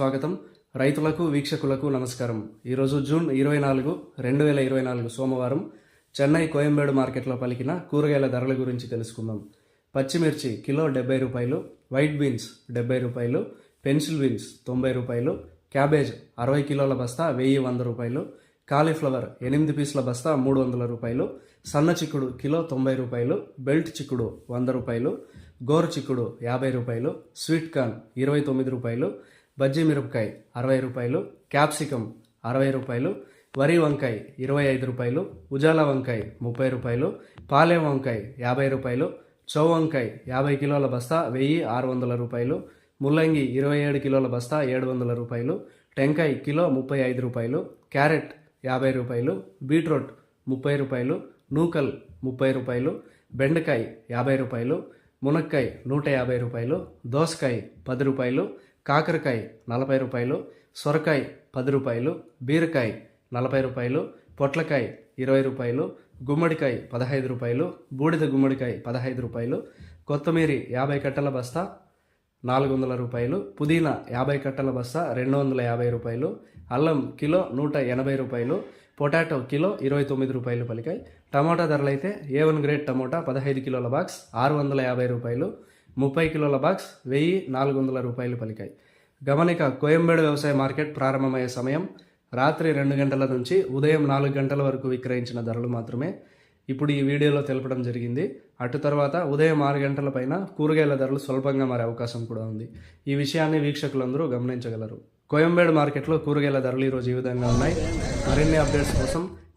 స్వాగతం. రైతులకు వీక్షకులకు నమస్కారం. ఈరోజు జూన్ ఇరవై నాలుగు రెండు వేల ఇరవై నాలుగు సోమవారం చెన్నై కోయంబేడు మార్కెట్లో పలికిన కూరగాయల ధరల గురించి తెలుసుకుందాం. పచ్చిమిర్చి కిలో డెబ్బై రూపాయలు వైట్ బీన్స్ డెబ్బై రూపాయలు పెన్సిల్ బీన్స్ తొంభై రూపాయలు క్యాబేజ్ అరవై కిలోల బస్తా వెయ్యి వంద రూపాయలు కాలీఫ్లవర్ ఎనిమిది పీసుల బస్తా మూడు వందల రూపాయలు సన్న చిక్కుడు కిలో తొంభై రూపాయలు బెల్ట్ చిక్కుడు వంద రూపాయలు గోరు చిక్కుడు యాభై రూపాయలు స్వీట్ కార్న్ ఇరవై తొమ్మిది రూపాయలు బజ్జీ మిరపకాయ అరవై రూపాయలు క్యాప్సికం అరవై రూపాయలు వరి వంకాయ ఇరవై ఐదు రూపాయలు ఉజాల వంకాయ ముప్పై రూపాయలు పాలే వంకాయ యాభై రూపాయలు చౌ వంకాయ యాభై కిలోల బస్తా వెయ్యి ఆరు వందల రూపాయలు ముల్లంగి ఇరవై ఏడు కిలోల బస్తా ఏడు వందల రూపాయలు టెంకాయ కిలో ముప్పై ఐదు రూపాయలు క్యారెట్ యాభై రూపాయలు బీట్రూట్ ముప్పై రూపాయలు నూకల్ ముప్పై రూపాయలు బెండకాయ యాభై రూపాయలు మునక్కాయ నూట యాభై రూపాయలు దోసకాయ పది రూపాయలు కాకరకాయ నలభై రూపాయలు సొరకాయ పది రూపాయలు బీరకాయ నలభై రూపాయలు పొట్లకాయ ఇరవై రూపాయలు గుమ్మడికాయ పదహైదు రూపాయలు బూడిద గుమ్మడికాయ పదహైదు రూపాయలు కొత్తిమీర యాభై కట్టల బస్తా నాలుగు వందల రూపాయలు పుదీనా యాభై కట్టల బస్తా రెండు వందల యాభై రూపాయలు అల్లం కిలో నూట ఎనభై రూపాయలు పొటాటో కిలో ఇరవై తొమ్మిది రూపాయలు పలికాయి. టమాటా ధరలైతే ఏ వన్ గ్రేడ్ టమోటా పదహైదు కిలోల బాక్స్ ఆరు వందల యాభై రూపాయలు ముప్పై కిలోల బాక్స్ వెయ్యి నాలుగు వందల రూపాయలు పలికాయి. గమనిక కోయంబేడు వ్యవసాయ మార్కెట్ ప్రారంభమయ్యే సమయం రాత్రి రెండు గంటల నుంచి ఉదయం నాలుగు గంటల వరకు విక్రయించిన ధరలు మాత్రమే. ఇప్పుడు ఈ వీడియోలో తెలపడం జరిగింది. అటు తర్వాత ఉదయం ఆరు గంటల పైన కూరగాయల ధరలు స్వల్పంగా మారే అవకాశం కూడా ఉంది. ఈ విషయాన్ని వీక్షకులందరూ గమనించగలరు. కోయంబేడు మార్కెట్లో కూరగాయల ధరలు ఈరోజు ఈ విధంగా ఉన్నాయి. మరిన్ని అప్డేట్స్ కోసం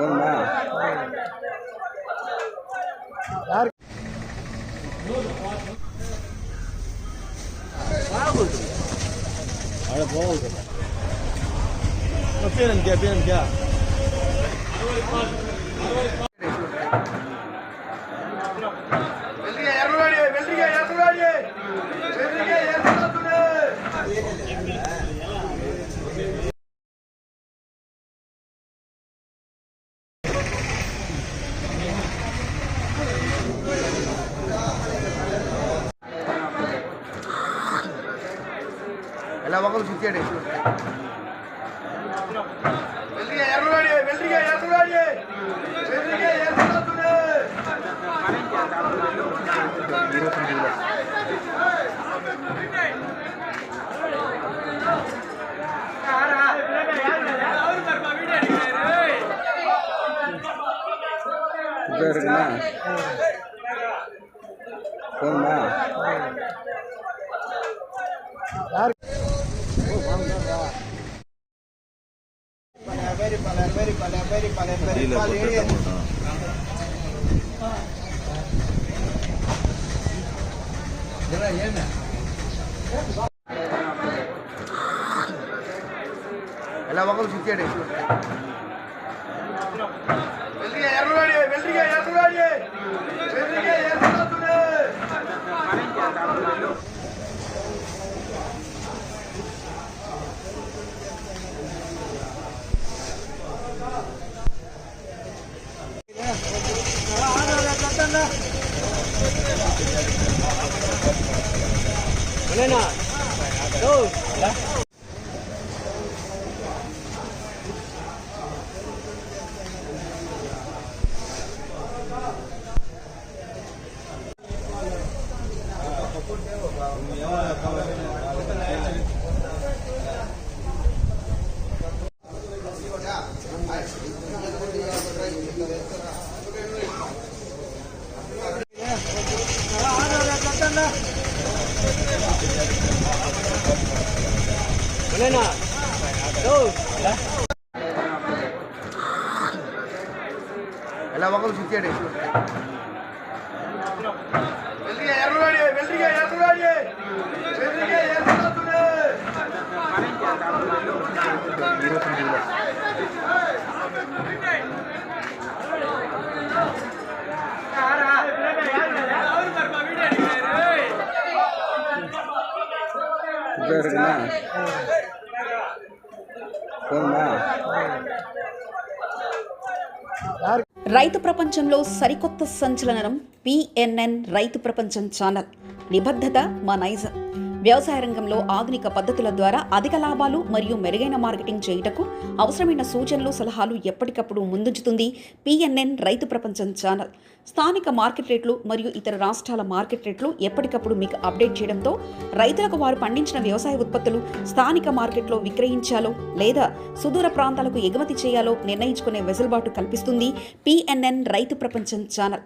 போதுமா வெள்ளரிக்காய் எல்லா பக்கமும் சுத்தி அடி வெள்ளியா இரநூறு அடி வெள்ளியா இரநூறு அடி வெள்ளியா இரநூறு இருக்குன்னா எல்லா பக்கமும் சுத்தி அடி na. Wala na. Go. Wala. ಎಲ್ಲ ಮಕ್ಕಳು ಸುತ್ತೇಡಿ இருக்குன்னா రైతు ప్రపంచంలో సరికొత్త సంచలనం పిఎన్ఎన్ రైతు ప్రపంచం ఛానల్. నిబద్ధత మా నైజం వ్యవసాయ రంగంలో ఆధునిక పద్ధతుల ద్వారా అధిక లాభాలు మరియు మెరుగైన మార్కెటింగ్ చేయుటకు అవసరమైన సూచనలు సలహాలు ఎప్పటికప్పుడు ముందుంచుతుంది. పిఎన్ఎన్ రైతు ప్రపంచం ఛానల్. స్థానిక మార్కెట్ రేట్లు మరియు ఇతర రాష్ట్రాల మార్కెట్ రేట్లు ఎప్పటికప్పుడు మీకు అప్డేట్ చేయడంతో రైతులకు వారు పండించిన వ్యవసాయ ఉత్పత్తులు స్థానిక మార్కెట్లో విక్రయించాలో లేదా సుదూర ప్రాంతాలకు ఎగుమతి చేయాలో నిర్ణయించుకునే వెసులుబాటు కల్పిస్తుంది పిఎన్ఎన్ రైతు ప్రపంచం ఛానల్.